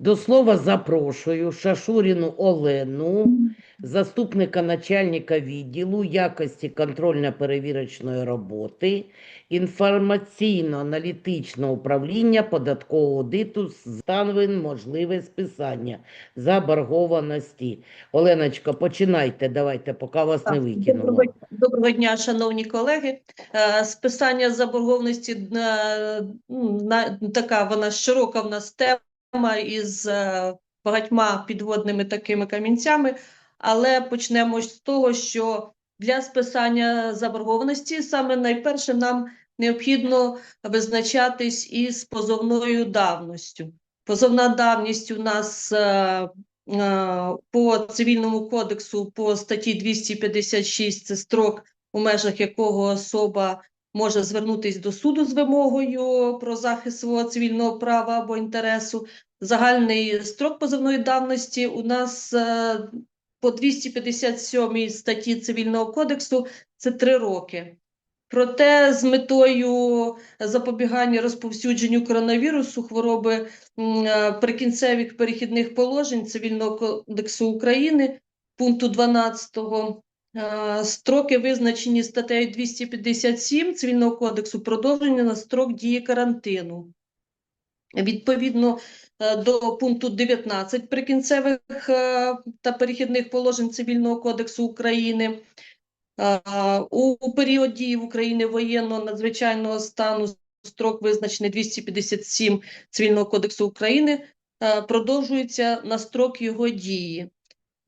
До слова запрошую Шашуріну Олену, заступника начальника відділу якості контрольно-перевірочної роботи, інформаційно-аналітичного управління податкового аудиту становин можливе списання заборгованості. Оленочка, починайте, давайте, поки вас не Так, викинуло. Доброго, доброго дня, шановні колеги. Е, Списання заборгованості е, м, на, така вона широка в нас тема із е, багатьма підводними такими камінцями, але почнемо з того, що для списання заборгованості саме найперше нам необхідно визначатись із позовною давністю. Позовна давність у нас е, е, по цивільному кодексу по статті 256 це строк, у межах якого особа може звернутися до суду з вимогою про захист свого цивільного права або інтересу. Загальний строк позовної давності у нас е, по 257 статті цивільного кодексу це 3 роки. Проте з метою запобігання розповсюдженню коронавірусу, хвороби е, прикінцевих перехідних положень Цивільного кодексу України, пункту 12, е, строки визначені статтею 257 Цивільного кодексу, продовжені на строк дії карантину. Відповідно е, до пункту 19 прикінцевих е, та перехідних положень Цивільного кодексу України, е, у період дії в Україні воєнного надзвичайного стану строк визначений 257 Цивільного кодексу України, е, продовжується на строк його дії.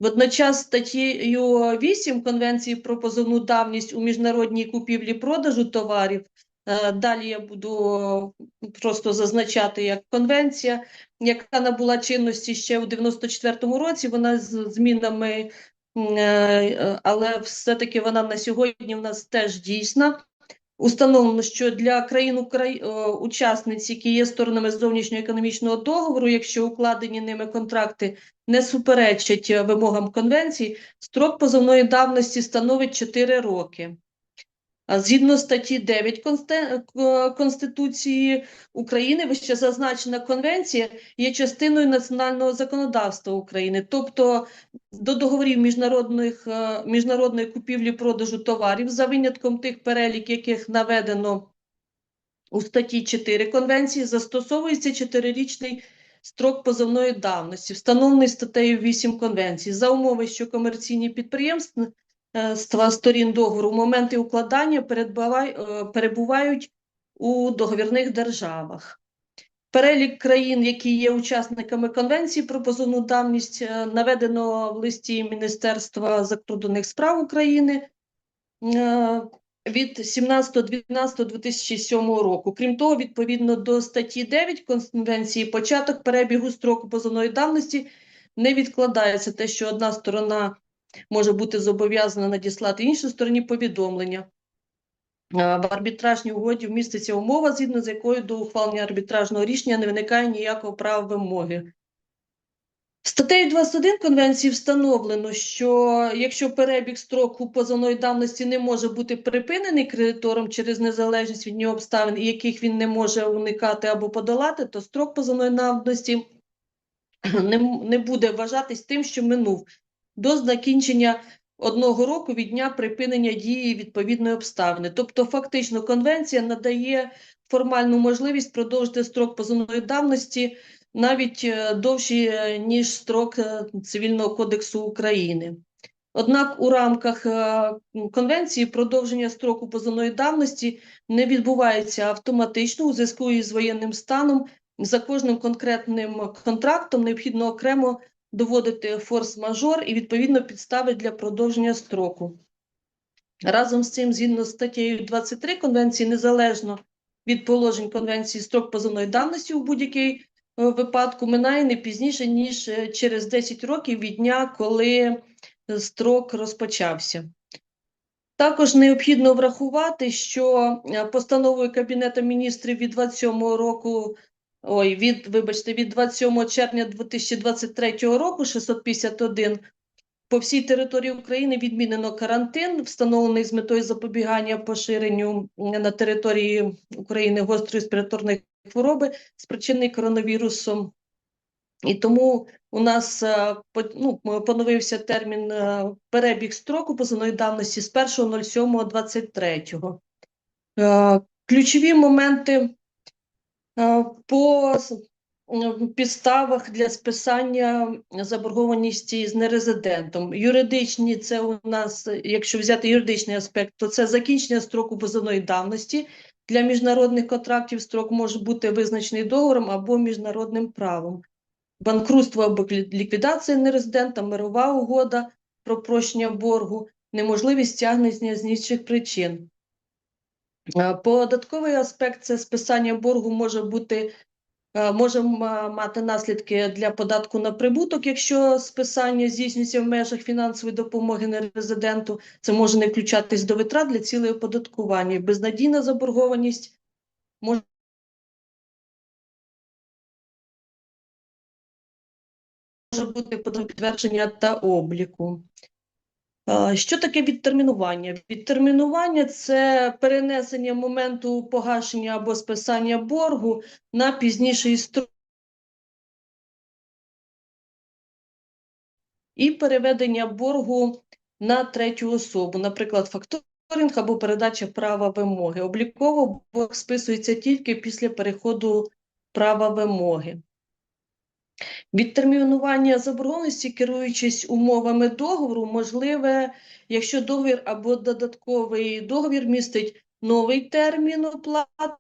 Водночас статтею 8 Конвенції про позовну давність у міжнародній купівлі-продажу товарів, е, далі я буду просто зазначати як конвенція, яка набула чинності ще у 94-му році, вона з змінами, е, але все-таки вона на сьогодні в нас теж дійсна. Установлено, що для країн е, учасниць, які є сторонами зовнішньоекономічного договору, якщо укладені ними контракти не суперечать е, вимогам конвенції, строк позовної давності становить 4 роки. Згідно статті 9 е, Конституції України, вище зазначена конвенція є частиною національного законодавства України, тобто до договорів міжнародних, е, міжнародної купівлі-продажу товарів, за винятком тих перелік, яких наведено у статті 4 Конвенції, застосовується чотирирічний строк позовної давності, встановлений статтею 8 Конвенції, за умови, що комерційні підприємства ства сторін договору в моменти укладання е, перебувають у договірних державах. Перелік країн, які є учасниками Конвенції про позовну давність, е, наведено в листі Міністерства закордонних справ України е, від 17.12.2007 року. Крім того, відповідно до статті 9 Конвенції, початок перебігу строку позовної давності не відкладається те, що одна сторона може бути зобов'язана надіслати іншій стороні повідомлення. Е, В арбітражній угоді вміститься умова, згідно з якою до ухвалення арбітражного рішення не виникає ніякого права вимоги. Статтею 21 Конвенції встановлено, що якщо перебіг строку позовної давності не може бути припинений кредитором через незалежність від нього обставин, яких він не може уникати або подолати, то строк позовної давності не, не буде вважатись тим, що минув до закінчення одного року від дня припинення дії відповідної обставини. Тобто, фактично, конвенція надає формальну можливість продовжити строк позовної давності навіть е, довший, е, ніж строк е, Цивільного кодексу України. Однак у рамках е, конвенції продовження строку позовної давності не відбувається автоматично у зв'язку із воєнним станом. За кожним конкретним контрактом необхідно окремо доводити форс-мажор і відповідно підстави для продовження строку. Разом з цим, згідно з статтею 23 Конвенції, незалежно від положень Конвенції, строк позовної давності у будь-якій е, випадку минає не пізніше, ніж е, через 10 років від дня, коли е, строк розпочався. Також необхідно врахувати, що постановою Кабінету міністрів від 27 року, ой, від, вибачте, від 27 червня 2023 року 651 по всій території України відмінено карантин, встановлений з метою запобігання поширенню на території України гострої респіраторної хвороби, спричиненої коронавірусом І тому у нас е, ну, поновився термін е, перебіг строку позовної давності з 1.07.23. Е, Ключові моменти е, по е, підставах для списання заборгованості з нерезидентом. Юридичні це у нас, якщо взяти юридичний аспект, то це закінчення строку позовної давності. Для міжнародних контрактів строк може бути визначений договором або міжнародним правом. Банкрутство або ліквідація нерезидента, мирова угода про прощення боргу, неможливість стягнення з інших причин. Е, Податковий аспект це списання боргу може бути е, може мати наслідки для податку на прибуток, якщо списання здійснюється в межах фінансової допомоги нерезиденту. Це може не включатись до витрат для цілей оподаткування. Безнадійна заборгованість може бути подано підтвердження та обліку. Що таке відтермінування? Відтермінування це перенесення моменту погашення або списання боргу на пізніший строк і переведення боргу на третю особу, наприклад, факторинг або передача права вимоги. Обліково борг списується тільки після переходу права вимоги. Відтермінування заборгованості, керуючись умовами договору, можливе, якщо договір або додатковий договір містить новий термін оплати,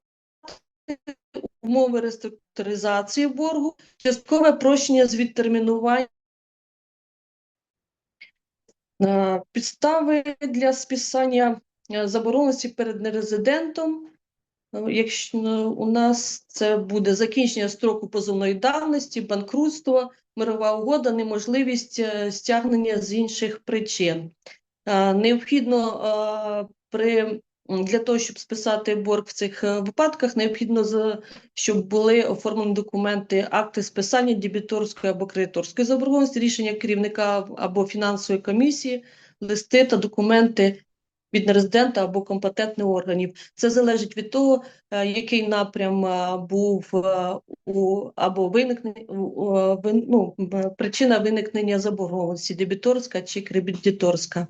умови реструктуризації боргу, часткове прощення з відтермінування. Е, Підстави для списання е, заборгованості перед нерезидентом. Е, Якщо е, у нас це буде закінчення строку позовної давності, банкрутство, мирова угода, неможливість е, стягнення з інших причин. Необхідно при для того, щоб списати борг в цих е, випадках, необхідно щоб були оформлені документи, акти списання дебіторської або кредиторської заборгованості, рішення керівника або фінансової комісії, листи та документи від нерезидента або компетентних органів. Це залежить від того, е, який напрям е, був е, у або виникнення ну, причина виникнення заборгованості дебіторська чи кредиторська.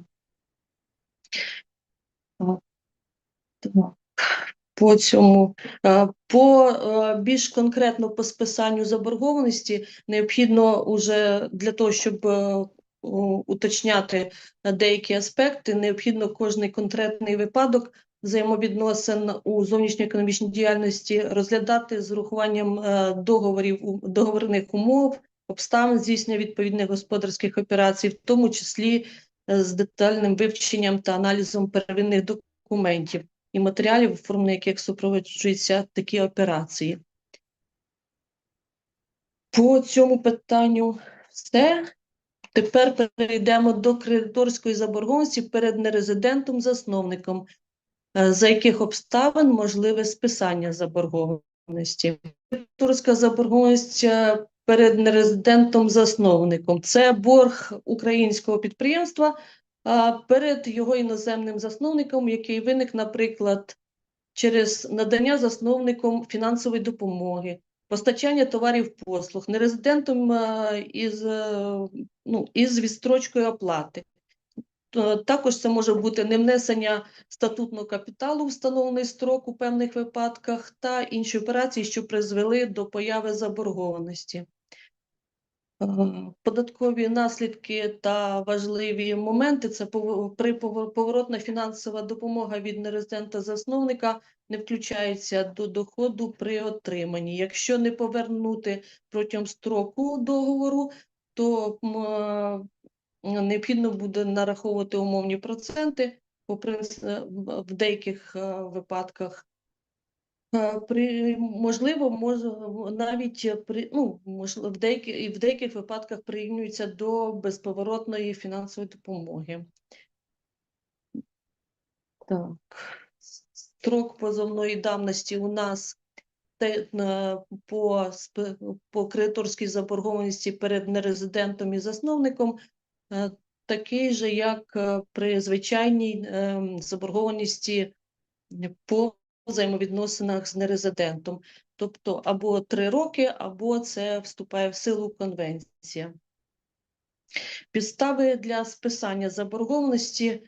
По цьому по більш конкретно по списанню заборгованості необхідно уже для того, щоб уточняти деякі аспекти, необхідно кожний конкретний випадок взаємовідносин у зовнішньоекономічній діяльності розглядати з урахуванням е, договорів договірних умов, обставин здійснення відповідних господарських операцій, в тому числі е, з детальним вивченням та аналізом первинних документів і матеріалів, оформлення яких супроводжуються такі операції. По цьому питанню все. Тепер перейдемо до кредиторської заборгованості перед нерезидентом-засновником, е, за яких обставин можливе списання заборгованості. Кредиторська заборгованість е, перед нерезидентом-засновником це борг українського підприємства перед його іноземним засновником, який виник, наприклад, через надання засновником фінансової допомоги, постачання товарів послуг, нерезидентом е, із, е, ну, із відстрочкою оплати. Також це може бути невнесення статутного капіталу встановлений строк у певних випадках та інші операції, що призвели до появи заборгованості. Е, Податкові наслідки та важливі моменти це при поворотна фінансова допомога від нерезидента засновника не включається до доходу при отриманні. Якщо не повернути протягом строку договору, то е, необхідно буде нараховувати умовні проценти по е, в- деяких випадках При можливо, може навіть е, при ну можливо в деяких і в деяких випадках прирівнюється до безповоротної фінансової допомоги. Так, строк позовної давності у нас е, по, по кредиторській заборгованості перед нерезидентом і засновником е, такий же, як е, при звичайній ем, заборгованості по взаємовідносинах з нерезидентом. тобто або три роки, або це вступає в силу конвенція. Підстави для списання заборгованості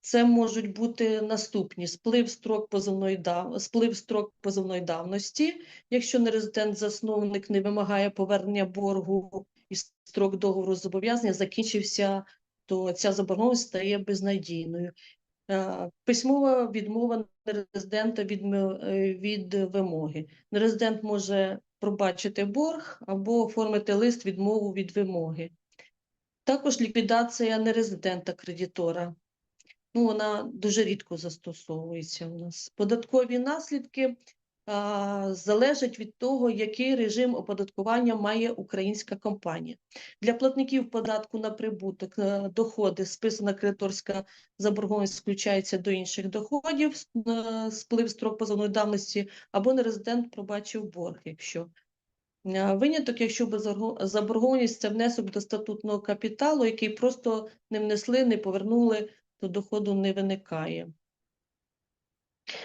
це можуть бути наступні: сплив строк позовної дав... сплив строк позовної давності, якщо нерезидент-засновник не вимагає повернення боргу і строк договору зобов'язання закінчився, то ця заборгованість стає безнадійною. Е, Письмова відмова нерезидента від, е, від вимоги. Нерезидент може пробачити борг або оформити лист відмову від вимоги. Також ліквідація нерезидента кредитора. Ну, вона дуже рідко застосовується у нас. Податкові наслідки а, залежать від того, який режим оподаткування має українська компанія. Для платників податку на прибуток, е, доходи, списана кредиторська заборгованість включається до інших доходів, е, сплив строк позовної давності або нерезидент пробачив борг, якщо. Е, Виняток, якщо заборгованість це внесок до статутного капіталу, який просто не внесли, не повернули, то доходу не виникає.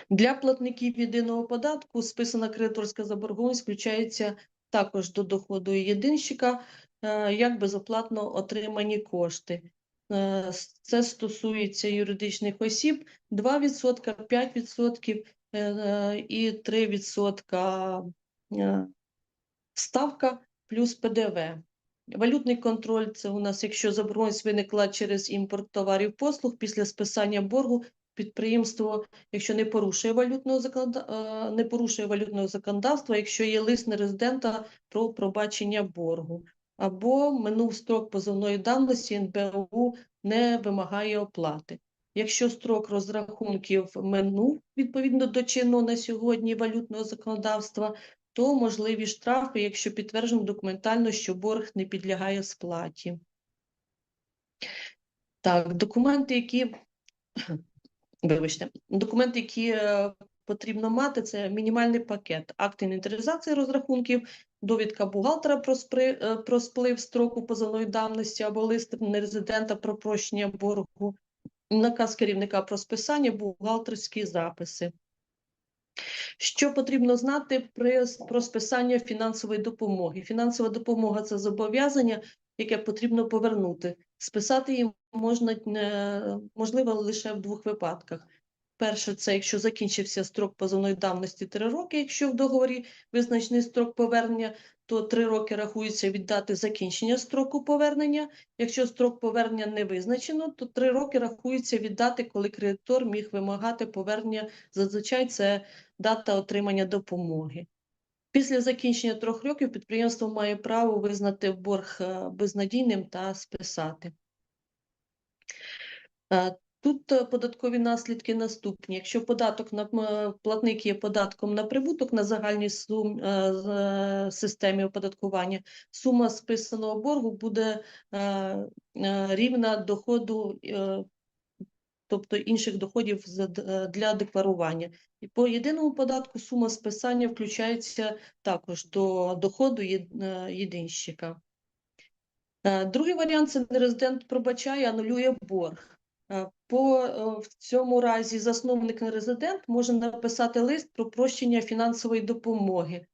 Для платників єдиного податку списана кредиторська заборгованість включається також до доходу єдинщика е, як безоплатно отримані кошти. Е, Це стосується юридичних осіб 2%, 5% е, і 3% е, ставка плюс ПДВ. Валютний контроль це у нас, якщо заборгованість виникла через імпорт товарів послуг після списання боргу, підприємство, якщо не порушує валютного законода... е, не порушує валютного законодавства, якщо є лист нерезидента про пробачення боргу, або минув строк позовної давності НБУ не вимагає оплати. Якщо строк розрахунків минув відповідно до чинного на сьогодні валютного законодавства, то можливі штрафи, якщо підтверджено документально, що борг не підлягає сплаті. Так, документи, які вибачте, документи, які е, потрібно мати, це мінімальний пакет, акт інвентаризації розрахунків, довідка бухгалтера про, спри, е, про сплив строку позовної давності або лист нерезидента про прощення боргу, наказ керівника про списання, бухгалтерські записи. Що потрібно знати при, про списання фінансової допомоги? Фінансова допомога це зобов'язання, яке потрібно повернути. Списати їм можна е, можливо лише в двох випадках. Перше, це якщо закінчився строк позовної давності 3 роки. Якщо в договорі визначений строк повернення, то 3 роки рахується від дати закінчення строку повернення. Якщо строк повернення не визначено, то 3 роки рахується від дати, коли кредитор міг вимагати повернення. Зазвичай це дата отримання допомоги. Після закінчення трьох років підприємство має право визнати борг е, безнадійним та списати. Е, Тут е, податкові наслідки наступні. Якщо податок на платник є податком на прибуток на загальній сум, системі оподаткування, сума списаного боргу буде рівна доходу, тобто інших доходів е, для декларування. І по єдиному податку сума списання включається також до доходу е, єдинщика. Е, Другий варіант це нерезидент пробачає, анулює борг. По в цьому разі засновник нерезидент може написати лист про прощення фінансової допомоги.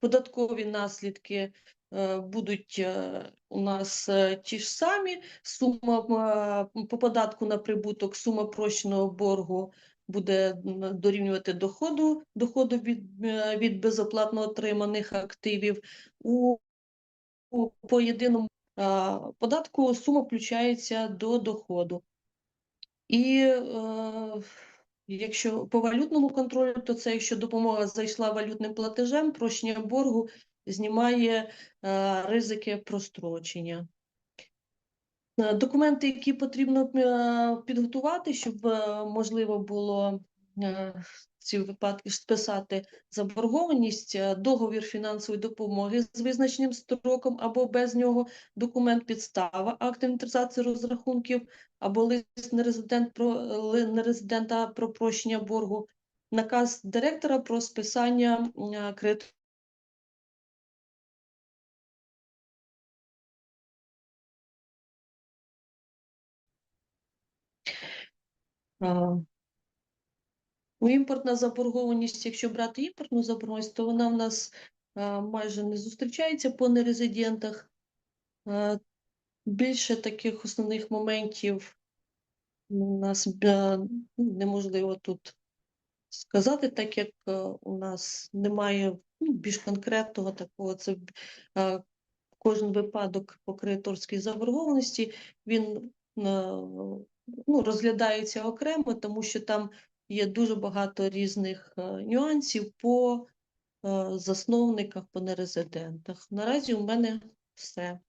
Податкові наслідки будуть е, у нас е, ті ж самі. Сума по податку на прибуток, сума прощеного боргу буде дорівнювати доходу, доходу від, від безоплатно отриманих активів. У, у по єдиному податку сума включається до доходу. І е, якщо по валютному контролю, то це якщо допомога зайшла валютним платежем, прощення боргу знімає е, ризики прострочення. Е, Документи, які потрібно е, підготувати, щоб можливо було ці випадки списати заборгованість, договір фінансової допомоги з визначеним строком або без нього, документ підстава, акт інвентаризації розрахунків або лист нерезидент про нерезидента про прощення боргу, наказ директора про списання кредиту. Імпортна заборгованість, якщо брати імпортну заборгованість, то вона в нас е, майже не зустрічається по нерезидентах. Е, Більше таких основних моментів у нас е, ну, неможливо тут сказати, так як е, у нас немає ну, більш конкретного такого. Це е, кожен випадок по кредиторській заборгованості він е, ну, розглядаються окремо, тому що там є дуже багато різних е, нюансів по е, засновниках, по нерезидентах. Наразі у мене все.